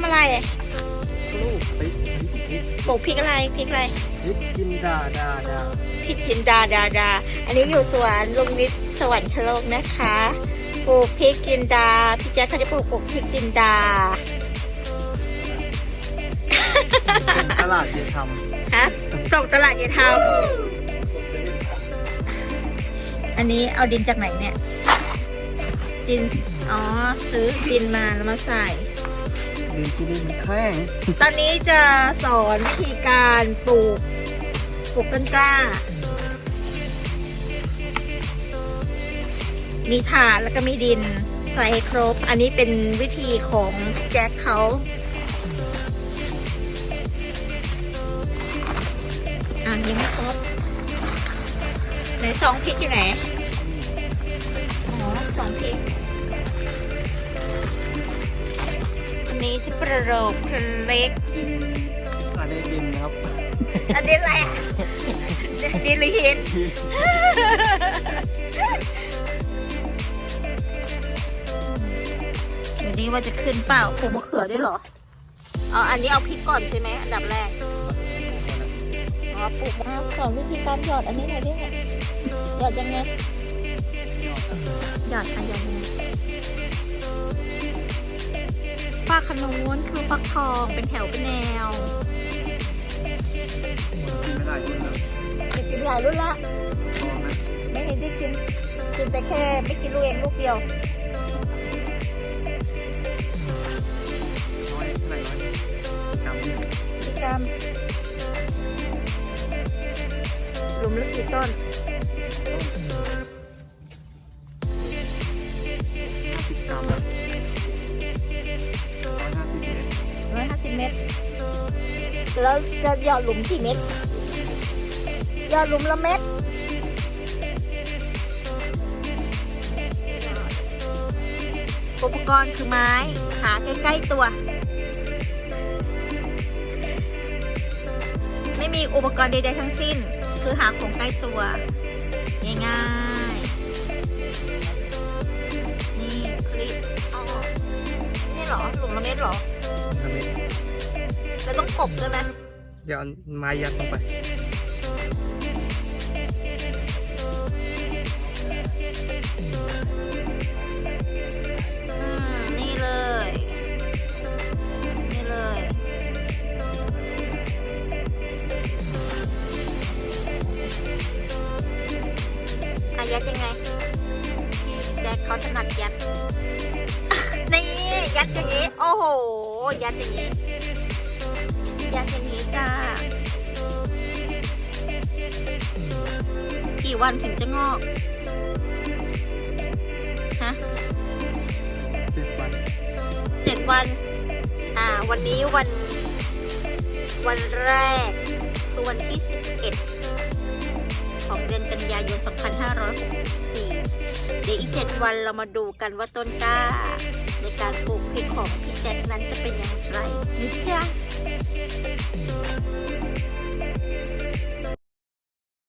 ำอะไรลูกพริกพริกพริกปลูกพริกอะไรพริกอะไรพริกจินดาดาดาพริกจินดาดาดา อันนี้อยู่สวนลุงนิดสวรรคโลกนะคะปลูกพริกจินดาพี่แจ๊คเขาจะปลูกปลูกพริกจินดาเป็นตลาดเยทฮะส่งตลาดเยทาวอันนี้เอาดินจากไหนเนี่ยดินอ๋อซื้อดินมาแล้วมาใส่ำ ดินที่นี่มันแข้งตอนนี้จะสอนวิธีการปลูกปลูกต้นกล้า มีถาดแล้วก็มีดินใส่ให้ครบ อันนี้เป็นวิธีของแจ็คเขาอะยังไม่ครบไหนสองพริกอยู่ไหน อ๋อสองพริก อันนี้จะประโลกเพเล็กอันนี้ดินนะครับอันนี้อะไรอะดินหรือหินอันนี้ว่าจะขึ้นเปล่าปลูกมะเขือด้วยเหรอ เอาอันนี้เอาพริกก่อนใช่ไหมอันดับแรก อ๋อปลูกมะสอนวิธีการหยอดอันนี้หน่อยดิหยอดยังไงหยอดอันหยอดยังไง ฟักขนุนคือฟักทองเป็นแถวเป็นแนวไม่ได้คนแล้วกินกินหลายรุ่นละพอไหมไม่เห็นได้กินกินไปแค่ไม่กินลูกเองลูกเดียวน้อยเท่าไหร่น้อยกำหนึ่งพี่กรรมหลุมละกี่ต้น แล้วจะหยอดหลุมกี่เม็ดหยอดหลุมละเม็ดอุปกรณ์คือไม้ หาใกล้ๆตัว ไม่มีอุปกรณ์ใดๆทั้งสิ้น คือหาของใกล้ตัว ง่ายๆ นี่คลิปอ๋อนี่เหรอ หลุมละเม็ดเหรอห้าเมตร แล้วต้องกบด้วยไหมเดี๋ยวเอาไม้ยัดลงไปอืมนี่เลยนี่เลยอายัดยังไงแจ็คเขาถนัดยัด นี่ ยัดอย่างนี้ โอ้โห ยัดอย่างนี้ ยัดอย่างนี้จ้ากี่วันถึงจะงอก ฮะเจ็ดวันเจ็ดวัน อ่า วันนี้วัน วันแรกคือวันที่11ของเดือนกันยายน 2564 เดี๋ยวอีก7วันเรามาดูกันว่าต้นกล้า ในการปลูกพริกของพี่แจ็คนั้นจะเป็นอย่างไร